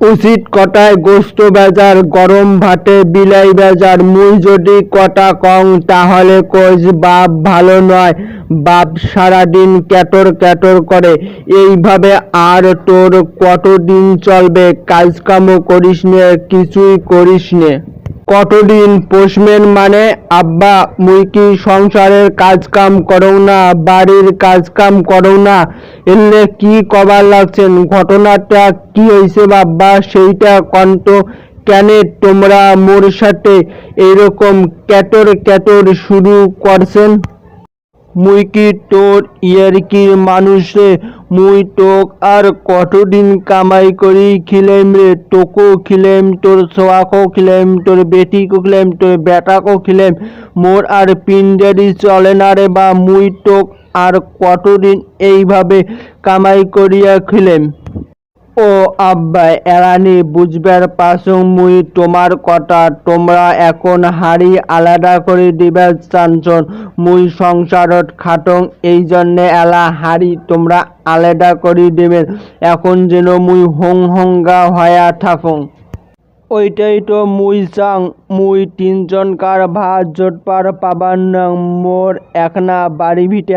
উচিত কটায় গোস্ত বেজার, গরম ভাতে বিলাই বেজার, মুই যদি কটা কং, তাহলে কইস বাপ ভালো নয়। বাপ সারাদিন ক্যাটর ক্যাটর করে। এইভাবে আর তোর কতদিন চলবে? কাজ কামও করিস নে, কিছুই করিস নে। কতদিন পোষমেন মানে আব্বা, মুই কি সংসারের কাজ কাম না, বাড়ির কাজ কাম করো না? এলে কি কবার লাগছেন? ঘটনাটা কি হয়েছে বাব্বা সেইটা কন্ত কেন তোমরা মোর সাথে? এরকম ক্যাটর ক্যাটর শুরু করছেন? মুই কি তোর ইয়ারকির মানুষে, মুই তোক আর কতদিন কামাই করি খিলেম রে, তোকো খিলেম, তোর সোয়াকো খিলেম, তোর বেটিকো খিলেম, তোর বেটাকো খিলেম। মোর আর পিঞ্জারি চলে না রে বা, মুই তোক আর কতদিন এইভাবে কামাই করিয়া খিলেম? ও আব্বা এরানি বুঝবার পাসং মুই তোমার কথা। তোমরা এখন হাড়ি আলাদা করে দিবার চানছন মুই সংসারত খাটং, এই জন্যে এলা হাড়ি তোমরা আলাদা করে দিবেন এখন যেন মুই হং হংগা হয়া থাকুং। ওইটাই তো মুই চাং, মুই তিনজনকার ভাত জোটপার পাবার নং মোর একনা বাড়ি ভিটে